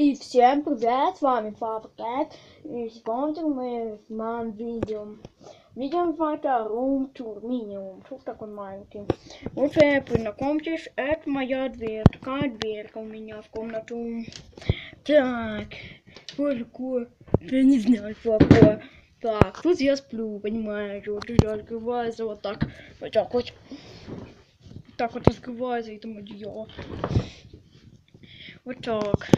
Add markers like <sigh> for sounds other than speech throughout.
И всем привет, с вами Папа Кэт. И сегодня мы снимаем видео. Видео называется Room Tour, минимум. Тур такой маленький. Вот э, познакомьтесь, это моя дверь. Такая дверка у меня в комнату. Так, что такое? Я не знаю, что такое. Так, тут я сплю, понимаете, вот это открывается вот так. Вот так вот. Так вот открывается это одеяло. Вот так.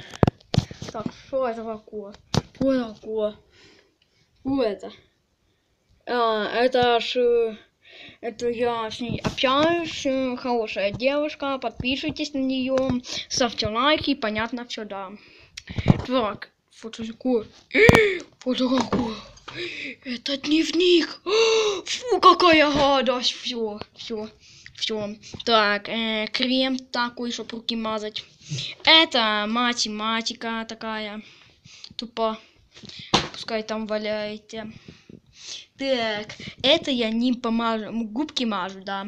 Так, что это такое? Что такое? Что это? А, это ж... Это я с ней общаюсь, хорошая девушка, подписывайтесь на нее, ставьте лайки, понятно все, да. Так, это такое? Это такое? Это дневник! <gasps> Фу, какая гадость! Все, все, все. Так, э, крем такой, чтобы руки мазать. Это математика такая. Тупо. Пускай там валяете. Так, это я не помажу, губки мажу, да.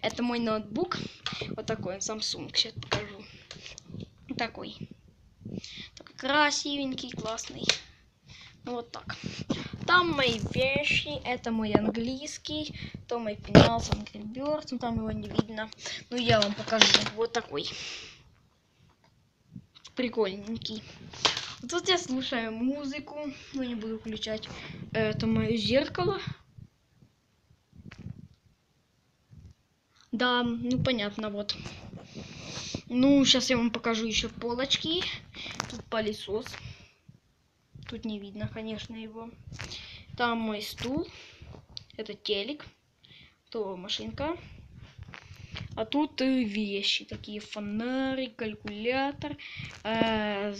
Это мой ноутбук. Вот такой, Samsung, сейчас покажу. Такой. Такой красивенький, классный. Ну, вот так. Там мои вещи, это мой английский, то мой пенал с Angry там его не видно. Ну я вам покажу, вот такой. Прикольненький. Тут я слушаю музыку, но не буду включать. Это мое зеркало. Да, ну понятно, вот. Ну, сейчас я вам покажу еще полочки. Тут пылесос. Тут не видно, конечно, его. Там мой стул. Это телек. То машинка. А тут вещи. Такие фонарик, калькулятор. Э,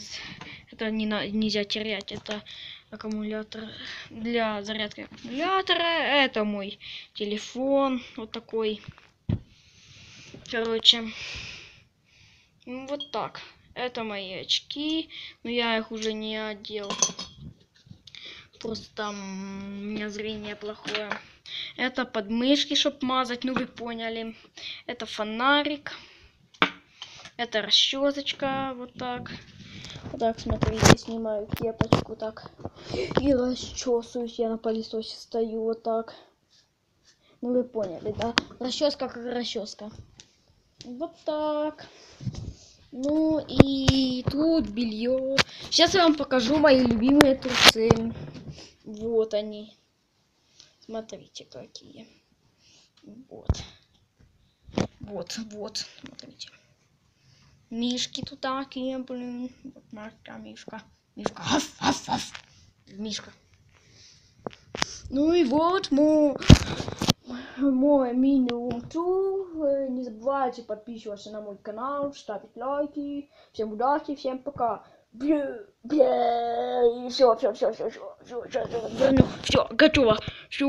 это не на, нельзя терять. Это аккумулятор для зарядки аккумулятора. Это мой телефон. Вот такой. Короче. Вот так. Это мои очки, но я их уже не одел. Просто там у меня зрение плохое. Это подмышки, чтобы мазать, ну вы поняли. Это фонарик. Это расчесочка, вот так. Вот так, смотрите, снимаю кепочку так. И расчесываюсь, я на пылесосе стою вот так. Ну вы поняли, да? Расческа как расческа. Вот так. Ну и тут белье. Сейчас я вам покажу мои любимые трусы. Вот они. Смотрите, какие. Вот. Вот, вот, смотрите. Мишки тут такие, блин. Вот наша мишка. Мишка. Аф, аф, аф. Мишка. Ну и вот мой, мой минимум тур. Не забывайте подписываться на мой канал, ставить лайки. Всем удачи, всем пока. Все, все, все, все, все, все, все, все, все, готово. Все.